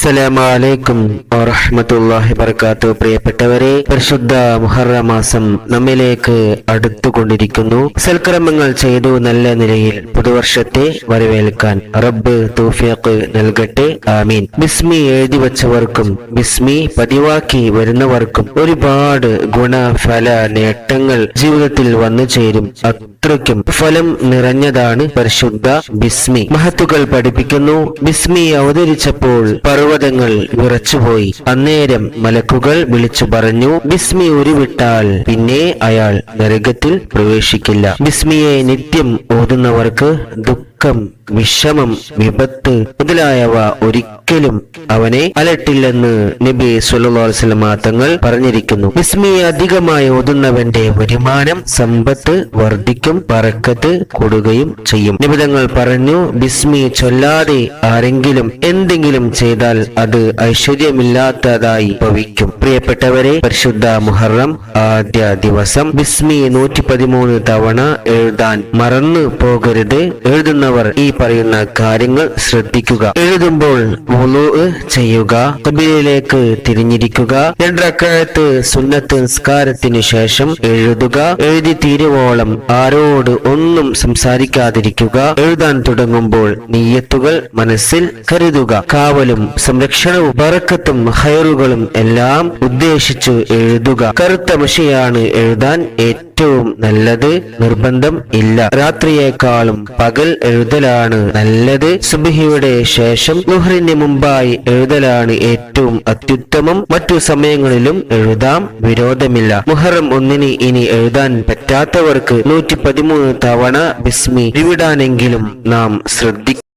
അസ്സലാമലൈക്കും വറഹമത്തല്ലാഹി വർക്കാത്തു പ്രിയപ്പെട്ടവരെ പരിശുദ്ധ മുഹറ മാസം നമ്മിലേക്ക് അടുത്തുകൊണ്ടിരിക്കുന്നു. സൽക്രമങ്ങൾ ചെയ്തു നല്ല നിലയിൽ പുതുവർഷത്തെ വരവേൽക്കാൻ റബ്ബ് തൗഫീഖ് നൽകട്ടെ. ആമീൻ. ബിസ്മി എഴുതി വച്ചവർക്കും ബിസ്മി പതിവാക്കി വരുന്നവർക്കും ഒരുപാട് ഗുണഫല നേട്ടങ്ങൾ ജീവിതത്തിൽ വന്നു ചേരും. അത്രയ്ക്കും ഫലം നിറഞ്ഞതാണ് പരിശുദ്ധ ബിസ്മി. മഹത്തുക്കൾ പഠിപ്പിക്കുന്നു ബിസ്മി അവതരിച്ചപ്പോൾ പർവതങ്ങൾ വിറച്ചുപോയി. അന്നേരം മലക്കുകൾ വിളിച്ചു പറഞ്ഞു ബിസ്മി ഉരുവിട്ടാൽ പിന്നെ അയാൾ നരകത്തിൽ പ്രവേശിക്കില്ല. ബിസ്മിയെ നിത്യം ഓതുന്നവർക്ക് ദുഃഖം വിഷമം വിപത്ത് മുതലായവ ഒരിക്കലും അവനെ അലട്ടില്ലെന്ന് നബി സുല്ലാസ്ലമ തങ്ങൾ പറഞ്ഞിരിക്കുന്നു. ഇസ്മി അധികമായി ഓതുന്നവന്റെ വരുമാനം സമ്പത്ത് വർദ്ധിക്കും പറക്കത്ത് കൂടുകയും ചെയ്യും. നിബിതങ്ങൾ പറഞ്ഞു ബിസ്മി ചൊല്ലാതെ ആരെങ്കിലും എന്തെങ്കിലും ചെയ്താൽ അത് ഐശ്വര്യമില്ലാത്തതായി ഭവിക്കും. പ്രിയപ്പെട്ടവരെ പരിശുദ്ധ മുഹറം ആദ്യ ദിവസം ബിസ്മി നൂറ്റി പതിമൂന്ന് തവണ എഴുതാൻ മറന്നു പോകരുത്. എഴുതുന്നവർ ഈ പറയുന്ന കാര്യങ്ങൾ ശ്രദ്ധിക്കുക. എഴുതുമ്പോൾ ചെയ്യുക. കബിലേക്ക് തിരിഞ്ഞിരിക്കുക. രണ്ടക്കാലത്ത് സുന്നത്ത് നിസ്കാരത്തിന് ശേഷം എഴുതുക. എഴുതി തീരുവോളം ആരോട് ഒന്നും സംസാരിക്കാതിരിക്കുക. എഴുതാൻ തുടങ്ങുമ്പോൾ നീയത്തുകൾ മനസ്സിൽ കരുതുക. കാവലും സംരക്ഷണവും പറക്കത്തും ഹയറുകളും എല്ലാം ഉദ്ദേശിച്ചു എഴുതുക. കറുത്ത മഷിയാണ് എഴുതാൻ ഏറ്റവും നല്ലത് നിർബന്ധം ഇല്ല. രാത്രിയേക്കാളും പകൽ എഴുതലാണ് നല്ലത്. സുബിഹിയുടെ ശേഷം ലുഹറിന് മുമ്പായി എഴുതലാണ് ഏറ്റവും അത്യുത്തമം. മറ്റു സമയങ്ങളിലും എഴുതാം വിരോധമില്ല. മുഹറം ഒന്നിന് ഇനി എഴുതാൻ പറ്റാത്തവർക്ക് നൂറ്റി പതിമൂന്ന് തവണ ബിസ്മി വിടാനെങ്കിലും നാം ശ്രദ്ധിക്കും